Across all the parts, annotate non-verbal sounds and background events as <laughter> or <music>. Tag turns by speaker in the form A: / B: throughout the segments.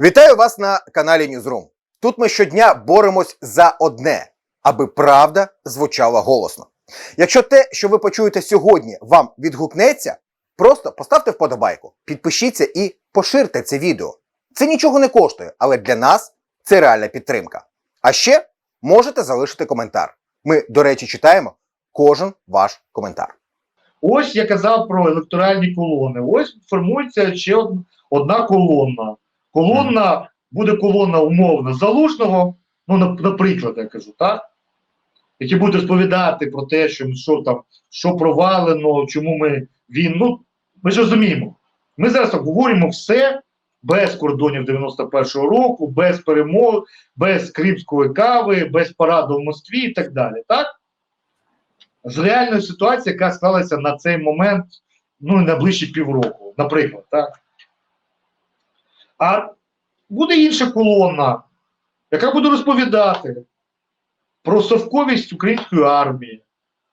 A: Вітаю вас на каналі Newsroom. Тут ми щодня боремось за одне, аби правда звучала голосно. Якщо те, що ви почуєте сьогодні, вам відгукнеться, просто поставте вподобайку, підпишіться і поширте це відео. Це нічого не коштує, але для нас це реальна підтримка. А ще можете залишити коментар. Ми, до речі, читаємо кожен ваш коментар.
B: Ось я казав про електоральні колони. Ось формується ще одна колона. Колона буде колона умовно залужного, ну, наприклад, я кажу, так? Які будуть розповідати про те, що, що там, що провалено, чому ми він. Ну, ми ж розуміємо. Ми зараз обговорюємо все без кордонів 91-го року, без перемог, без кримської кави, без параду в Москві і так далі. Так? з реальної ситуації, яка склалася на цей момент ну, на ближчі півроку, наприклад. Так? А буде інша колона, яка буде розповідати про совковість української армії,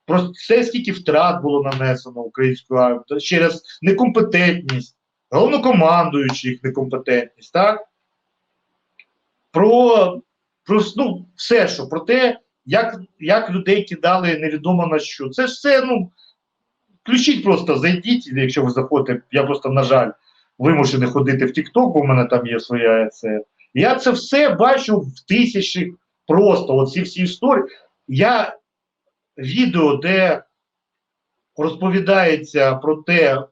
B: про те, скільки втрат було нанесено українською армією через некомпетентність, головнокомандуючих некомпетентність, так? Про, про ну, все, що про те, як, як людей кидали невідомо на що. Це ж все, ну, включіть просто, зайдіть, якщо ви заходите, я просто, на жаль, вимушений ходити в TikTok, бо в мене там є своя це. Я це все бачу в тисячі просто, оці всі історії. Я відео, де розповідається про те,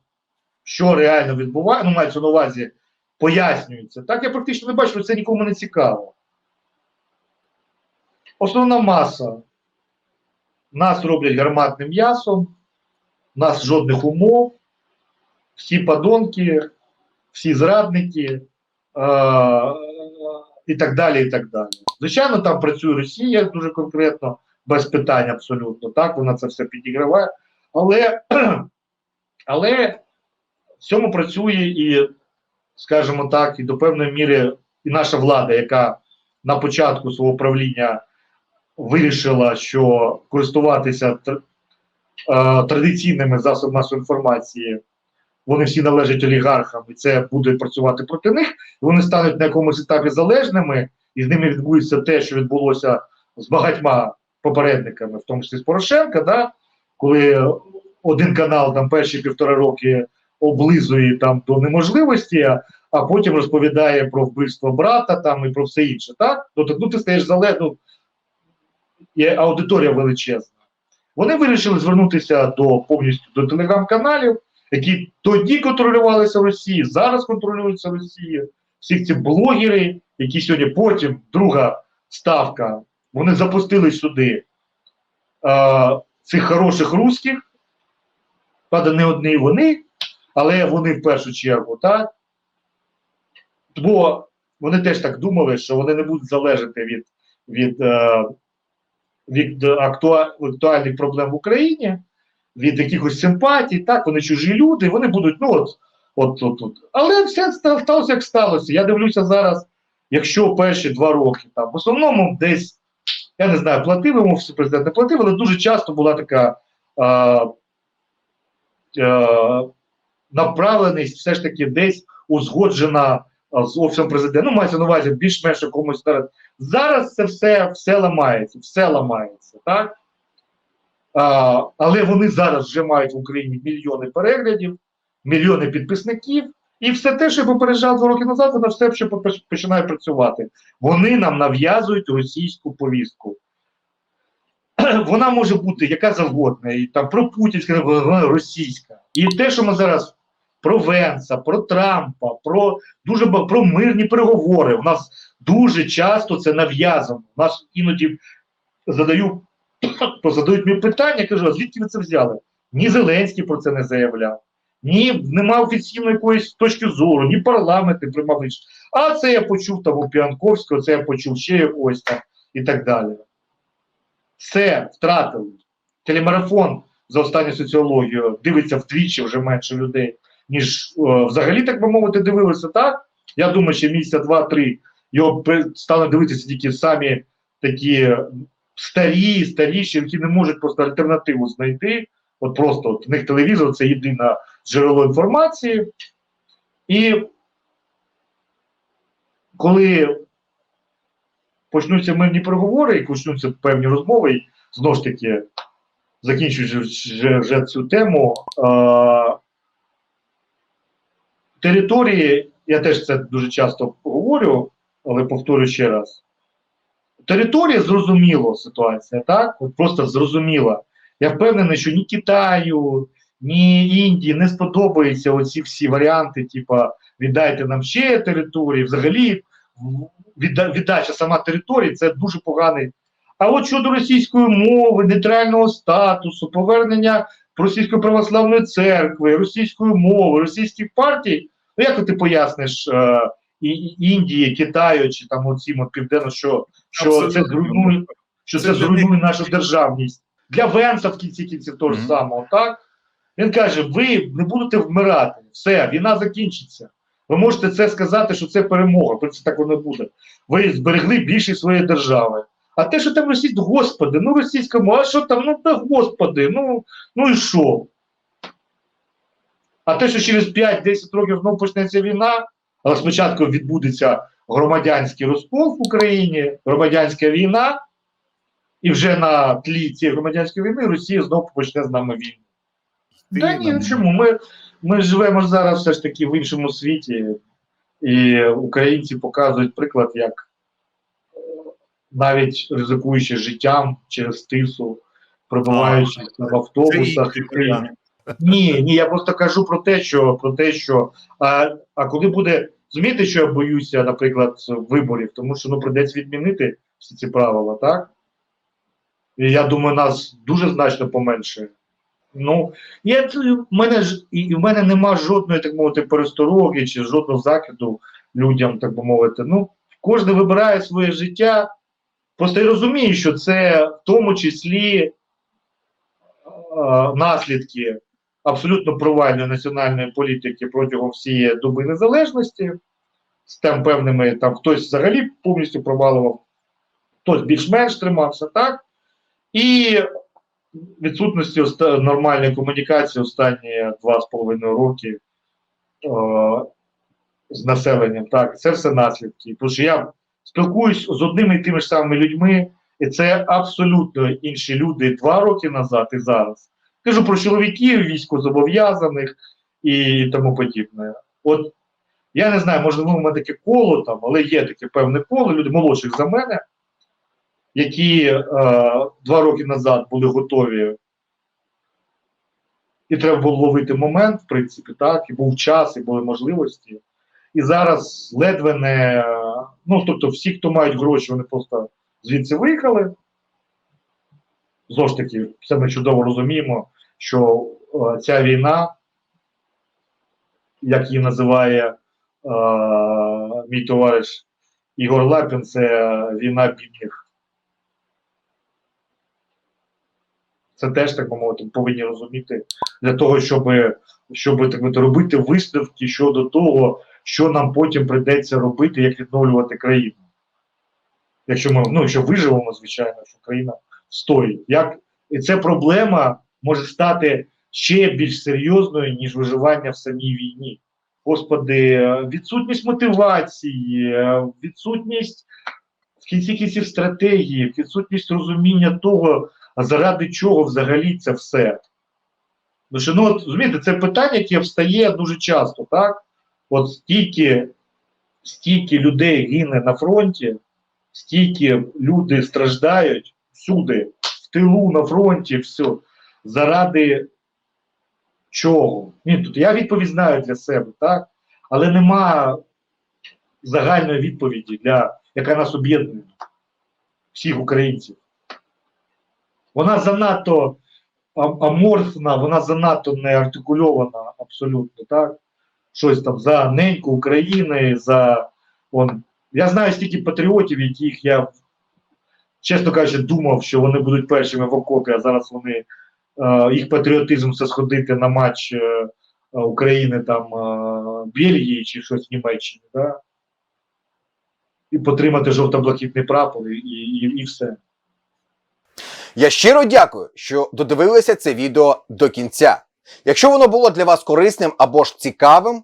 B: що реально відбувається, ну, мається на увазі, пояснюється. Так, я практично не бачу, що це нікому не цікаво. Основна маса. Нас роблять гарматним м'ясом, нас жодних умов, всі подонки, всі зрадники е- і так далі. і так далі. Звичайно, там працює Росія дуже конкретно, без питань абсолютно. Так, вона це все підіграває. Але, <clears throat> але в цьому працює і, скажімо так, і до певної міри і наша влада, яка на початку свого правління вирішила, що користуватися е, традиційними засобами масової інформації, вони всі належать олігархам, і це буде працювати проти них. І вони стануть на якомусь етапі залежними, і з ними відбудеться те, що відбулося з багатьма попередниками, в тому числі з Порошенка, да? коли один канал там перші півтора роки облизує там до неможливості, а- потім розповідає про вбивство брата там і про все інше. Так? Тобто, ну ти стаєш залежним, є аудиторія величезна. Вони вирішили звернутися до повністю до телеграм-каналів, які тоді контролювалися Росії, зараз контролюються Росією. Всі ці блогери, які сьогодні потім, друга ставка, вони запустили сюди е, цих хороших русських, правда, не одні вони, але вони в першу чергу, так? Бо вони теж так думали, що вони не будуть залежати від, від е, від актуальних проблем в Україні, від якихось симпатій, так, вони чужі люди, вони будуть, ну от, от, от, от. Але все сталося, як сталося. Я дивлюся зараз, якщо перші два роки там, в основному десь, я не знаю, платив йому президент не платив, але дуже часто була така а, а, направленість все ж таки десь узгоджена з офісом президента. Ну, мається на увазі більш-менш якомусь старе. Зараз це все, все ламається, все ламається, так? Але вони зараз вже мають в Україні мільйони переглядів, мільйони підписників, і все те, що попереджав два роки назад, воно все ще починає працювати. Вони нам нав'язують російську повістку. <clears throat> Вона може бути яка завгодна, і там про путінська, вона російська. І те, що ми зараз про Венса, про Трампа, про дуже про мирні переговори. У нас дуже часто це нав'язано. У нас іноді задаю, то задають мені питання, кажу, а звідки ви це взяли? Ні Зеленський про це не заявляв, ні нема офіційної якоїсь точки зору, ні парламент не приймав рішення. А це я почув там у Піанковського, це я почув ще ось там і так далі. Все, втратили. Телемарафон за останню соціологію дивиться вдвічі вже менше людей, ніж е, взагалі, так би мовити, дивилися так. Я думаю, що місяця два-три його стали дивитися тільки самі такі старі, старіші, які не можуть просто альтернативу знайти. От просто от, в них телевізор це єдине джерело інформації. І коли почнуться мирні переговори і почнуться певні розмови, знову ж таки, закінчуючи вже, вже цю тему, е, території, я теж це дуже часто говорю, але повторю ще раз. Територія зрозуміло ситуація, так? От просто зрозуміла. Я впевнений, що ні Китаю, ні Індії не сподобаються оці всі варіанти, типа віддайте нам ще території. Взагалі, відда- віддача сама території це дуже поганий. А от щодо російської мови, нейтрального статусу, повернення російської православної церкви, російської мови, російських партій, ну як ти поясниш е, Індії, Китаю чи там оцім от південно, що, що це зруйнує, що це,
C: Це
B: зруйнує нашу державність. Для Венса в кінці кінців того ж
A: Мгм.
B: самого, так? Він каже: ви не будете вмирати, все, війна закінчиться. Ви можете це сказати, що це перемога, бо це так воно буде. Ви зберегли більшість своєї держави. А те, що там російська, господи, ну російська мова, а що там, ну та господи, ну, ну і що? А те, що через 5-10 років знову почнеться війна, але спочатку відбудеться громадянський розкол в Україні, громадянська війна, і вже на тлі цієї громадянської війни Росія знову почне з нами війну. Та ні, ну чому? Ми, ми живемо зараз все ж таки в іншому світі, і українці показують приклад, як е, навіть ризикуючи життям через тису, пробуваючи в автобусах і Україні. Ні, ні, я просто кажу про те, що про те, що а, а коли буде розумієте, що я боюся, наприклад, виборів, тому що ну прийдеться відмінити всі ці правила, так? І я думаю, нас дуже значно поменшує. Ну, я, в мене і в мене нема жодної, так мовити, перестороги чи жодного закиду людям, так би мовити. Ну, кожен вибирає своє життя. Просто я розумію, що це в тому числі е, наслідки абсолютно провальної національної політики протягом всієї доби незалежності, з там певними, там хтось взагалі повністю провалював, хтось більш-менш тримався, так? І відсутності нормальної комунікації останні два з половиною роки е, з населенням. Так, це все наслідки. Тому що я спілкуюсь з одними і тими ж самими людьми, і це абсолютно інші люди два роки назад і зараз. Кажу про чоловіків, військовозобов'язаних і тому подібне. От я не знаю, можливо, в мене таке коло там, але є таке певне коло, люди молодших за мене, які е, два роки назад були готові. І треба було ловити момент, в принципі, так, і був час, і були можливості. І зараз ледве не. Ну, тобто, всі, хто мають гроші, вони просто звідси виїхали. Знову ж таки, все ми чудово розуміємо, що е, ця війна, як її називає е, мій товариш Ігор Лапін, це війна бідних. Це теж так би мовити, повинні розуміти для того, щоб, щоб так би робити висновки щодо того, що нам потім прийдеться робити, як відновлювати країну. Якщо ми ну, якщо виживемо, звичайно, що країна стоїть. Як і ця проблема може стати ще більш серйозною, ніж виживання в самій війні. Господи, відсутність мотивації, відсутність в кінці кінців стратегії, відсутність розуміння того, заради чого взагалі це все. Що, ну, от, розумієте, це питання, яке встає дуже часто, так? От стільки, стільки людей гине на фронті, стільки люди страждають всюди, в тилу, на фронті, все. Заради чого? Ні, тут я відповідь знаю для себе, так? Але нема загальної відповіді, для, яка нас об'єднує, всіх українців. Вона занадто аморфна, вона занадто не артикульована абсолютно, так? Щось там за неньку України, за. Он, я знаю стільки патріотів, яких я, чесно кажучи, думав, що вони будуть першими в окопі, а зараз вони е, їх патріотизм це сходити на матч е, України там е, Бельгії чи щось в Німеччині, да? і потримати жовто-блакитний прапор, і, і, і все.
A: Я щиро дякую, що додивилися це відео до кінця. Якщо воно було для вас корисним або ж цікавим,